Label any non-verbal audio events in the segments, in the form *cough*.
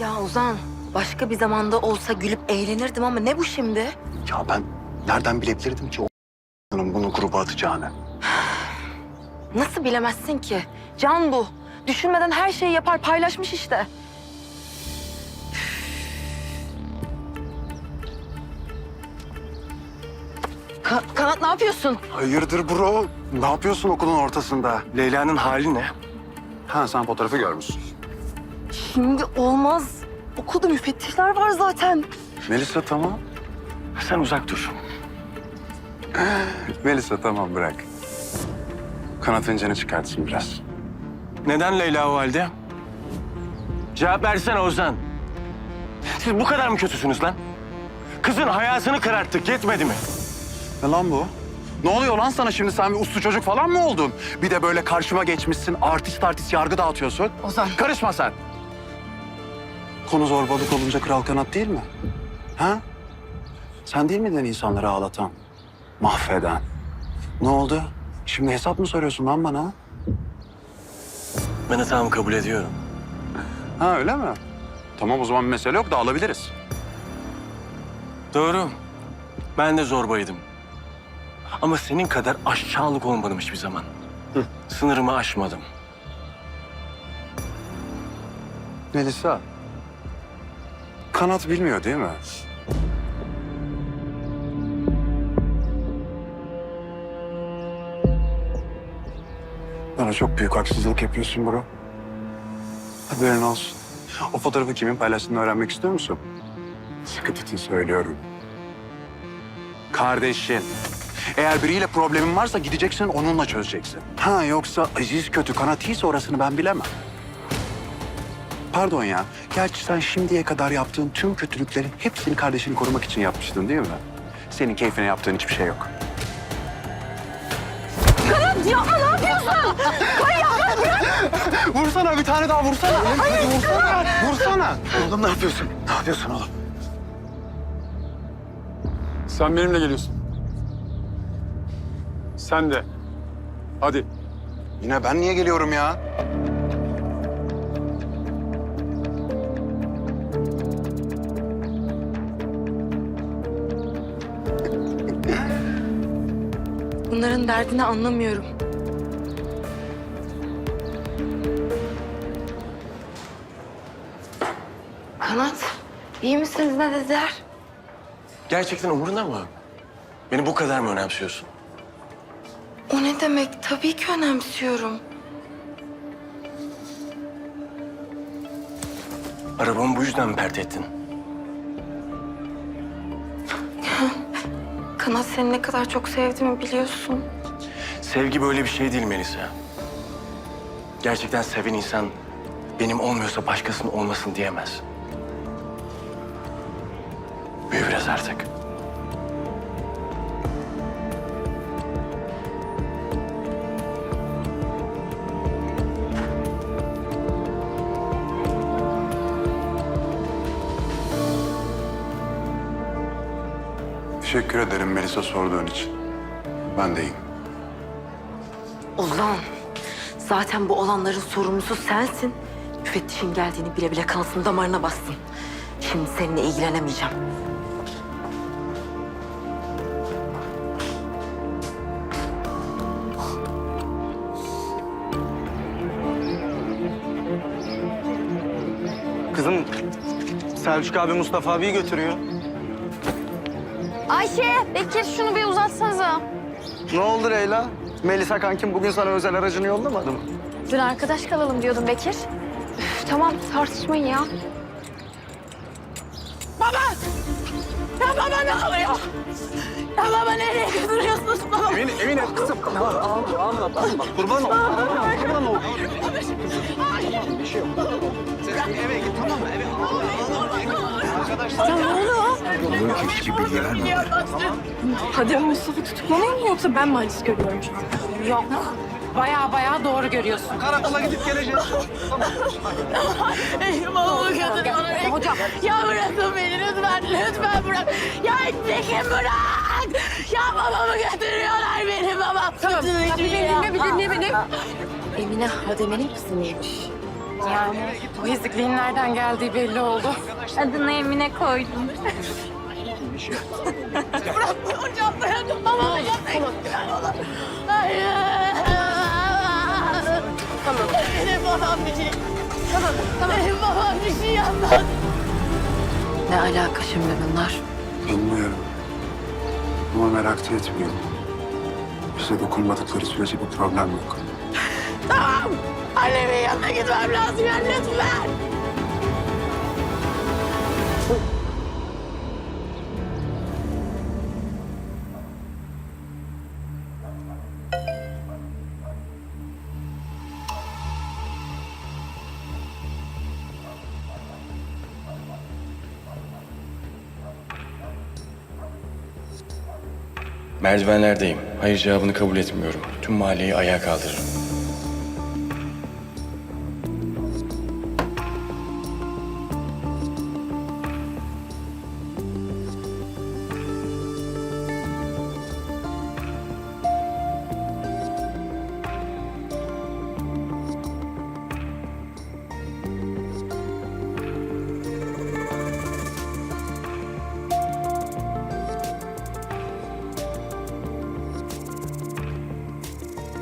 Ya Ozan, başka bir zamanda olsa gülüp eğlenirdim ama ne bu şimdi? Ya ben nereden bilebilirdim ki o bunu gruba atacağını? Nasıl bilemezsin ki? Can bu. Düşünmeden her şeyi yapar, paylaşmış işte. Ka- Kanat ne yapıyorsun? Hayırdır bro? Ne yapıyorsun okulun ortasında? Leyla'nın hali ne? Ha sen fotoğrafı görmüşsün. Şimdi olmaz. Okulda müfettişler var zaten. Melisa tamam. Sen uzak dur. *laughs* Melisa tamam bırak. Kanat inceni çıkartsın biraz. Neden Leyla o halde? Cevap versene Ozan. Siz bu kadar mı kötüsünüz lan? Kızın hayatını kararttık yetmedi mi? Ne lan bu? Ne oluyor lan sana şimdi? Sen bir uslu çocuk falan mı oldun? Bir de böyle karşıma geçmişsin, artist artist yargı dağıtıyorsun. Ozan. Karışma sen. Konu zorbalık olunca kral kanat değil mi? Ha? Sen değil miydin insanları ağlatan, mahveden? Ne oldu? Şimdi hesap mı soruyorsun lan bana? Ben hatamı kabul ediyorum. Ha öyle mi? Tamam o zaman bir mesele yok dağılabiliriz. Doğru. Ben de zorbaydım. Ama senin kadar aşağılık olmadım hiçbir zaman. Sınırımı aşmadım. Melisa. Kanat bilmiyor değil mi? Bana çok büyük haksızlık yapıyorsun bro. Haberin olsun. O fotoğrafı kimin paylaştığını öğrenmek istiyor musun? Sıkı tutun söylüyorum. Kardeşin. Eğer biriyle problemin varsa gideceksin onunla çözeceksin. Ha yoksa aziz kötü kanat iyiyse orasını ben bilemem. Pardon ya. Gerçi sen şimdiye kadar yaptığın tüm kötülüklerin hepsini kardeşini korumak için yapmıştın değil mi? Senin keyfine yaptığın hiçbir şey yok. Yapma ne yapıyorsun? Vursana bir tane daha vursana. Hadi vursana. Vursana. Oğlum ne yapıyorsun? Ne yapıyorsun oğlum? Sen benimle geliyorsun. Sen de. Hadi. Yine ben niye geliyorum ya? Bunların derdini anlamıyorum. Kanat, iyi misiniz ne dediler? Gerçekten umurunda mı? Beni bu kadar mı önemsiyorsun? O ne demek? Tabii ki önemsiyorum. Arabamı bu yüzden pert ettin? Kanat seni ne kadar çok sevdiğimi biliyorsun. Sevgi böyle bir şey değil Melisa. Gerçekten seven insan benim olmuyorsa başkasının olmasın diyemez. Büyü biraz artık. Teşekkür ederim Melisa sorduğun için. Ben de iyiyim. Ozan, zaten bu olanların sorumlusu sensin. Müfettişin geldiğini bile bile kansın damarına bassın. Şimdi seninle ilgilenemeyeceğim. Kızım Selçuk abi Mustafa abiyi götürüyor. Ayşe, Bekir şunu bir uzatsanıza. Ne oldu Leyla? Melisa kankim bugün sana özel aracını yollamadı mı? Dün arkadaş kalalım diyordum Bekir. Üf, tamam tartışmayın ya. Emine, Emine kızım. Anla, anla, anla. Kurban ol. Kurban ol. Bir şey yok. Sen eve git tamam mı? Eve Hadi Mustafa tutuklanıyor mu yoksa ben mi haciz görüyorum şu an? Yok. Baya baya doğru görüyorsun. Karakola gidip geleceğiz. Babamı götür bana. Hocam. Ya bırakın beni lütfen. Lütfen bırak. Ya Tekin bırak. Ya babamı götürüyorlar benim babam. Tamam, ya bir şey dinle, bir dinle beni. Emine Hademe'nin kızı mıymış? Yani bu ezikliğin nereden geldiği belli oldu. Adını Emine koydum. Hocam baba hocam. Tamam. Hayır. Tamam. Benim babam bir şey. Tamam. Tamam. Benim babam bir şey yapmaz. Ne alaka şimdi bunlar? Bilmiyorum. Ama merak da etmiyorum. Bize dokunmadıkları sürece bir problem yok. Tamam. Annemin yanına gitmem lazım ya lütfen. Merdivenlerdeyim. Hayır cevabını kabul etmiyorum. Tüm mahalleyi ayağa kaldırırım.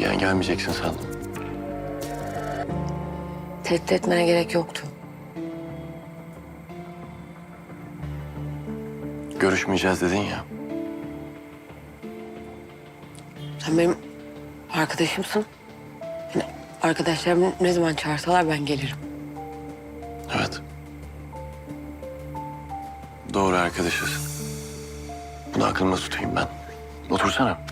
Bir an gelmeyeceksin sandım. Tehdit etmene gerek yoktu. Görüşmeyeceğiz dedin ya. Sen benim arkadaşımsın. Yani arkadaşlarım ne zaman çağırsalar ben gelirim. Evet. Doğru arkadaşız. Bunu aklımda tutayım ben. Otursana.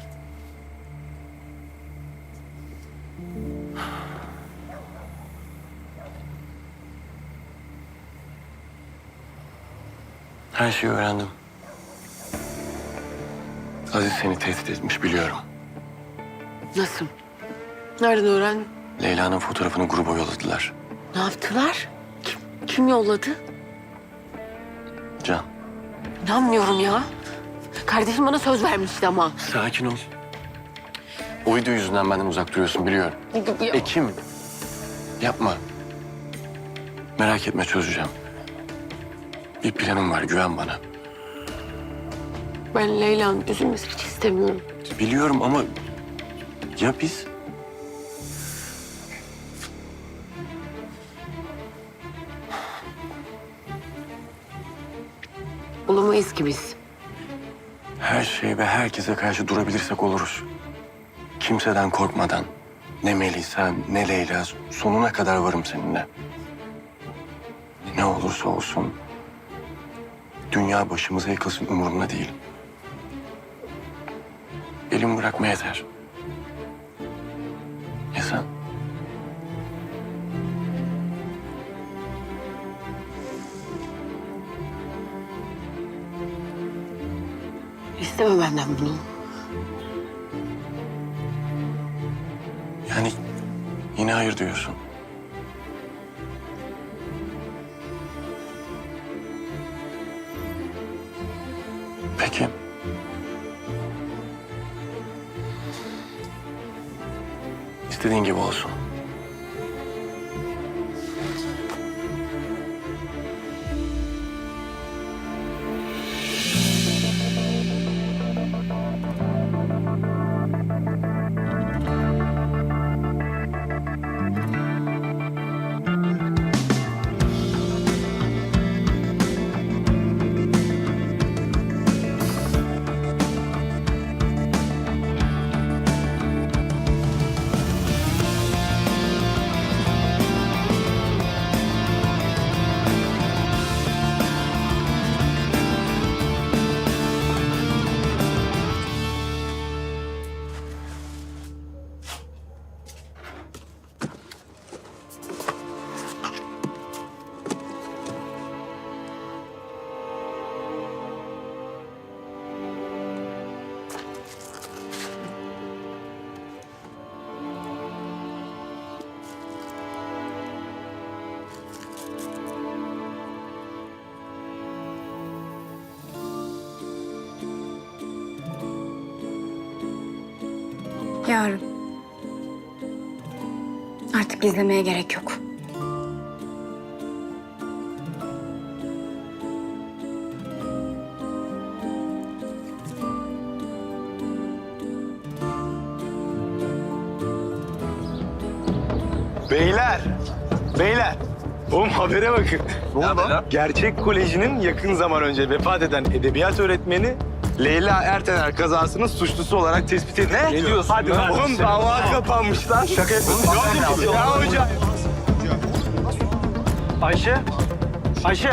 Her şeyi öğrendim. Aziz seni tehdit etmiş biliyorum. Nasıl? Nereden öğrendin? Leyla'nın fotoğrafını gruba yolladılar. Ne yaptılar? Kim, kim yolladı? Can, İnanmıyorum ya. Kardeşim bana söz vermişti ama. sakin ol. O video yüzünden benden uzak duruyorsun biliyorum. Ekim. Yapma. Merak etme çözeceğim. Bir planım var güven bana. Ben Leyla'nın üzülmesini hiç istemiyorum. Biliyorum ama ya biz? Olamayız ki biz. Her şey ve herkese karşı durabilirsek oluruz. Kimseden korkmadan. Ne Melisa ne Leyla sonuna kadar varım seninle. Ne olursa olsun dünya başımıza yıkılsın umurumda değil. Elimi bırakma yeter. Ya sen? İsteme benden bunu. Yani yine hayır diyorsun. Peki. İstediğin gibi olsun. kararım. Artık gizlemeye gerek yok. Beyler, beyler. Oğlum habere bakın. Ne oldu? Gerçek Koleji'nin yakın zaman önce vefat eden edebiyat öğretmeni Leyla Ertener kazasının suçlusu olarak tespit edildi. Ne, diyorsun? Hadi lan. Oğlum dava kapanmış lan. Şaka yapıyorsun. Ya hocam. Ayşe. Ayşe.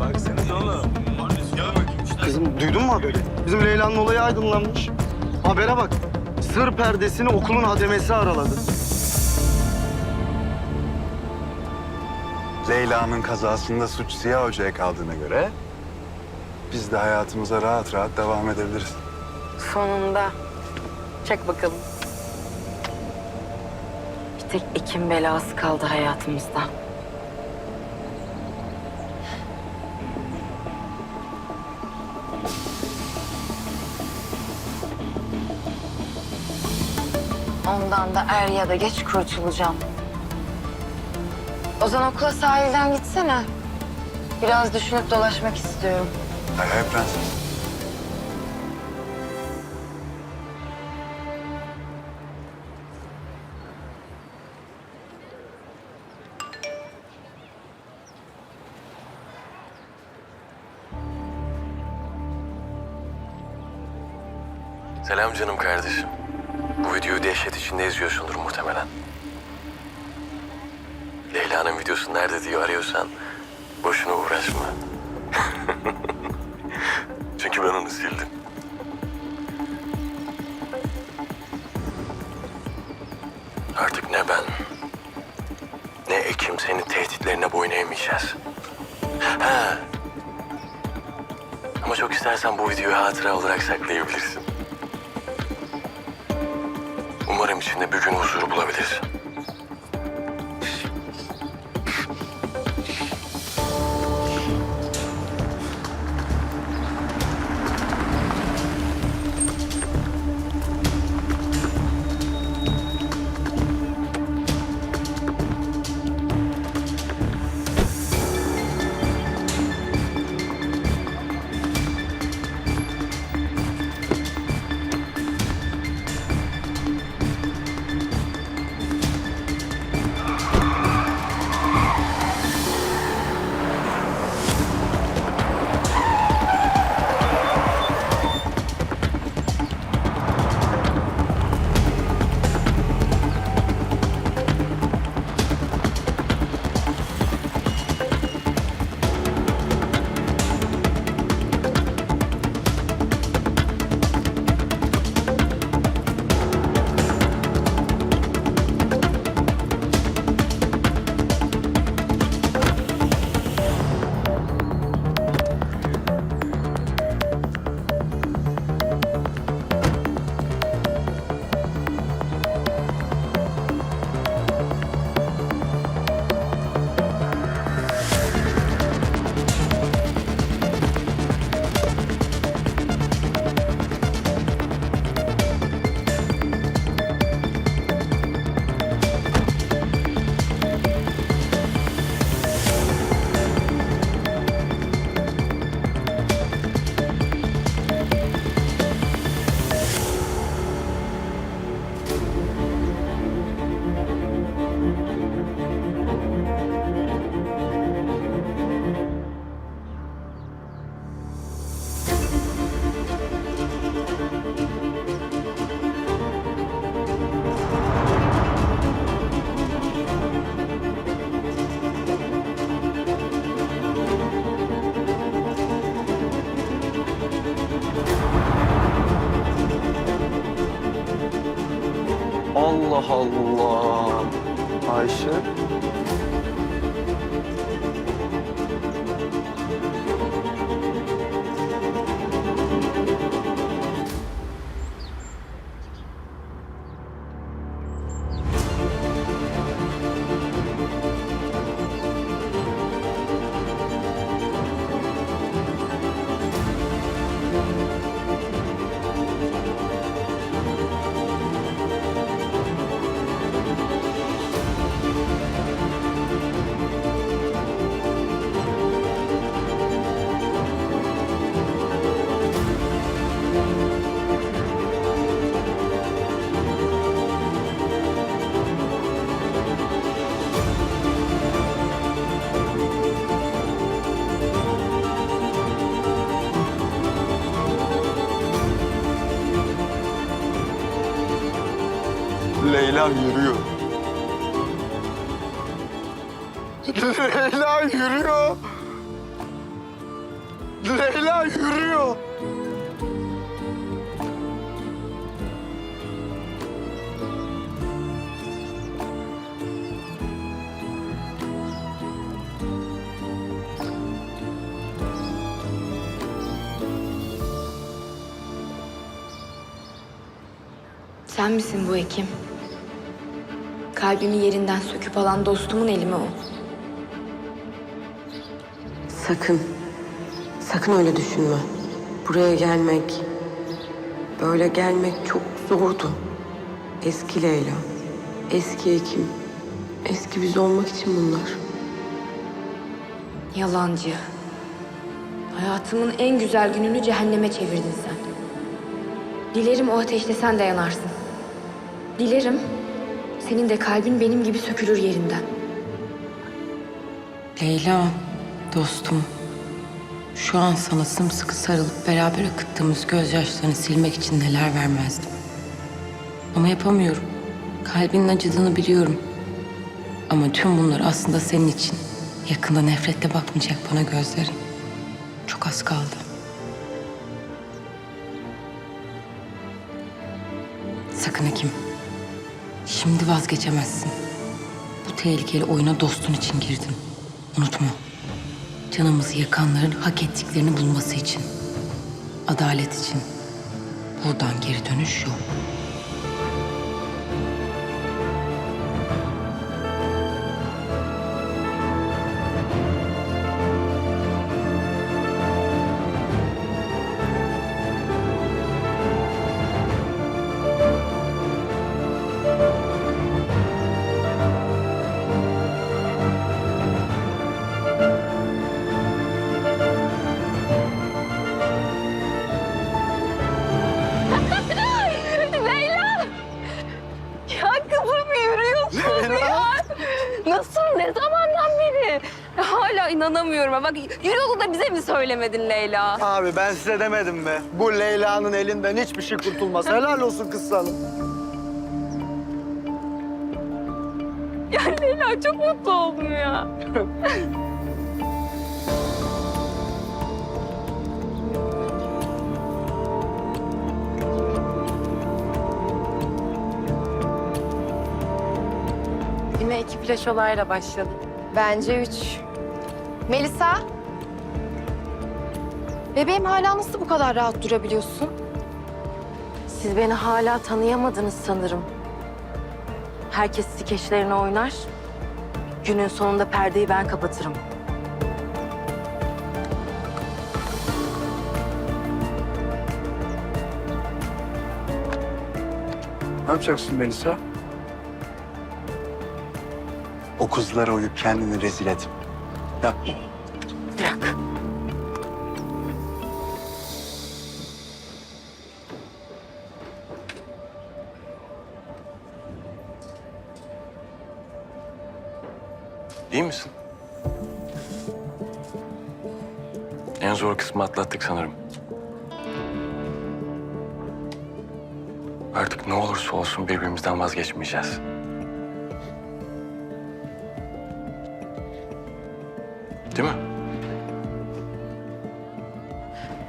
Baksana oğlum. Kızım duydun mu haberi? Bizim Leyla'nın olayı aydınlanmış. Habere bak. Sır perdesini okulun hademesi araladı. Leyla'nın kazasında suç Ziya Hoca'ya kaldığına göre... ...biz de hayatımıza rahat rahat devam edebiliriz. Sonunda. Çek bakalım. Bir tek Ekim belası kaldı hayatımızda. Ondan da er ya da geç kurtulacağım. Ozan okula sahilden gitsene. Biraz düşünüp dolaşmak istiyorum. Hay hay prenses. Selam canım kardeşim. Bu videoyu dehşet içinde izliyorsundur muhtemelen. Leyla'nın videosu nerede diye arıyorsan boşuna uğraşma. Eğmeyeceğiz. Ha. Ama çok istersen bu videoyu hatıra olarak saklayabilirsin. Umarım içinde bir gün huzuru bulabilirsin. Ayşe. Yürüyor. Leyla yürüyor. Sen misin bu Ekim? Kalbimi yerinden söküp alan dostumun eli mi o? Sakın. Sakın öyle düşünme. Buraya gelmek, böyle gelmek çok zordu. Eski Leyla, eski Ekim, eski biz olmak için bunlar. Yalancı. Hayatımın en güzel gününü cehenneme çevirdin sen. Dilerim o ateşte sen de yanarsın. Dilerim senin de kalbin benim gibi sökülür yerinden. Leyla, dostum. Şu an sana sımsıkı sarılıp beraber akıttığımız gözyaşlarını silmek için neler vermezdim. Ama yapamıyorum. Kalbinin acıdığını biliyorum. Ama tüm bunlar aslında senin için. Yakında nefretle bakmayacak bana gözlerin. Çok az kaldı. Sakın Ekim. Şimdi vazgeçemezsin. Bu tehlikeli oyuna dostun için girdin. Unutma. Canımızı yakanların hak ettiklerini bulması için. Adalet için. Buradan geri dönüş yok. Nasıl? Ne zamandan beri? Hala inanamıyorum. Bak yürüyordun da bize mi söylemedin Leyla? Abi ben size demedim mi? Bu Leyla'nın elinden hiçbir şey kurtulmaz. Helal olsun kız sana. Ya Leyla çok mutlu oldum ya. *laughs* Flaş olayla başladı. Bence üç. Melisa. Bebeğim hala nasıl bu kadar rahat durabiliyorsun? Siz beni hala tanıyamadınız sanırım. Herkes skeçlerini oynar. Günün sonunda perdeyi ben kapatırım. Ne yapacaksın Melisa? O kızlara uyup kendini rezil et. Yapma. Bırak. İyi misin? En zor kısmı atlattık sanırım. Artık ne olursa olsun birbirimizden vazgeçmeyeceğiz. Değil mi?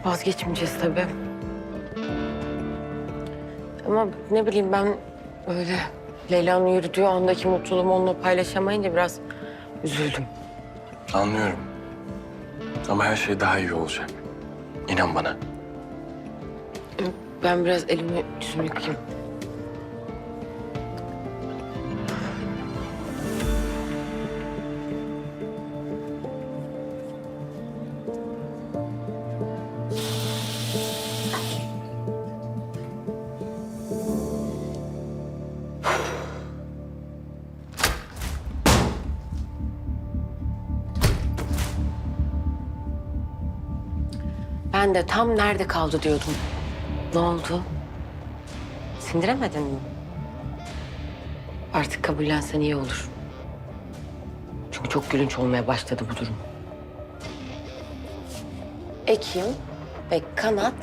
Vazgeçmeyeceğiz tabii. Ama ne bileyim ben öyle Leyla'nın yürüdüğü andaki mutluluğumu onunla paylaşamayınca biraz üzüldüm. Anlıyorum. Ama her şey daha iyi olacak. İnan bana. Ben biraz elimi yüzümü yıkayayım. Ben de tam nerede kaldı diyordum. Ne oldu? Sindiremedin mi? Artık kabullensen iyi olur. Çünkü çok gülünç olmaya başladı bu durum. Ekim ve Kanat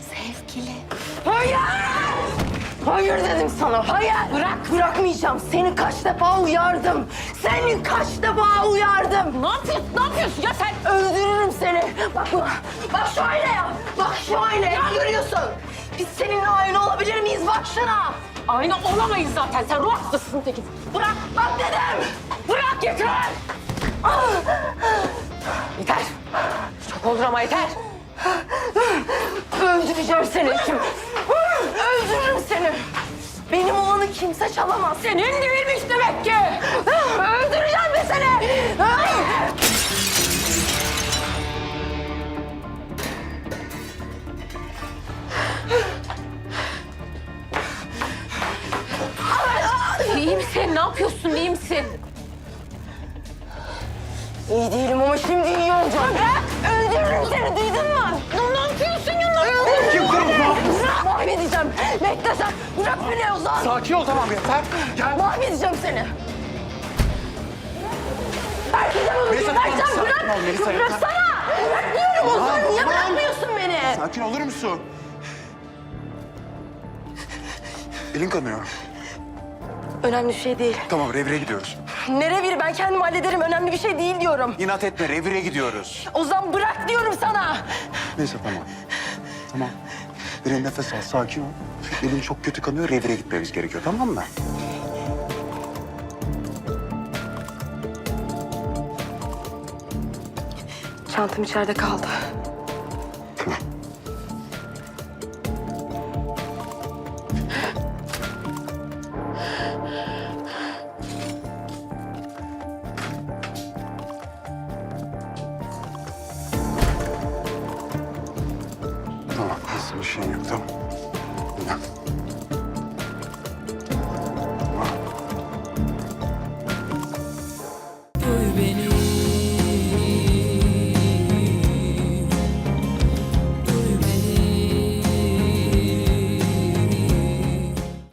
sevgili. Hayır! Hayır dedim sana. Hayır. Bırak. Bırakmayacağım. Seni kaç defa uyardım. Seni kaç defa uyardım. Ne yapıyorsun? Ne yapıyorsun? Ya sen öldürürüm seni. Bak buna. Bak şu aynaya. Bak şu aynaya. Görüyorsun. Biz seninle aynı olabilir miyiz? Bak şuna. Aynı olamayız zaten. Sen ruh hastasısın tekin. Bırak. Bak dedim. Bırak yeter. Ah! Yeter. Çok olur ama yeter. Öldüreceğim seni kim? Öldürürüm seni. Benim olanı kimse çalamaz. Senin değilmiş demek ki. Öldüreceğim be seni. İyi misin? Ne yapıyorsun? İyi misin? İyi değilim ama şimdi iyi olacağım. Bırak! Öldürürüm seni duydun mu? Ne yapıyorsun ya? Kim Bırak! Mahvedeceğim. Bekle sen. Bırak beni Ozan. Sakin ol tamam yeter. Gel. Mahvedeceğim seni. Herkese bunu Melisa, geberteceğim. tamam, Bırak. ol Melisa, yeter. Bıraksana. Bırak diyorum Ozan. Niye bırakmıyorsun beni? Sakin olur musun? Elin kanıyor. Önemli bir şey değil. Tamam revire gidiyoruz. Ne reviri ben kendim hallederim. Önemli bir şey değil diyorum. İnat etme revire gidiyoruz. Ozan bırak diyorum sana. Neyse tamam. Tamam. Derin nefes al, sakin ol. Elin çok kötü kanıyor, revire gitmemiz gerekiyor tamam mı? Çantam içeride kaldı.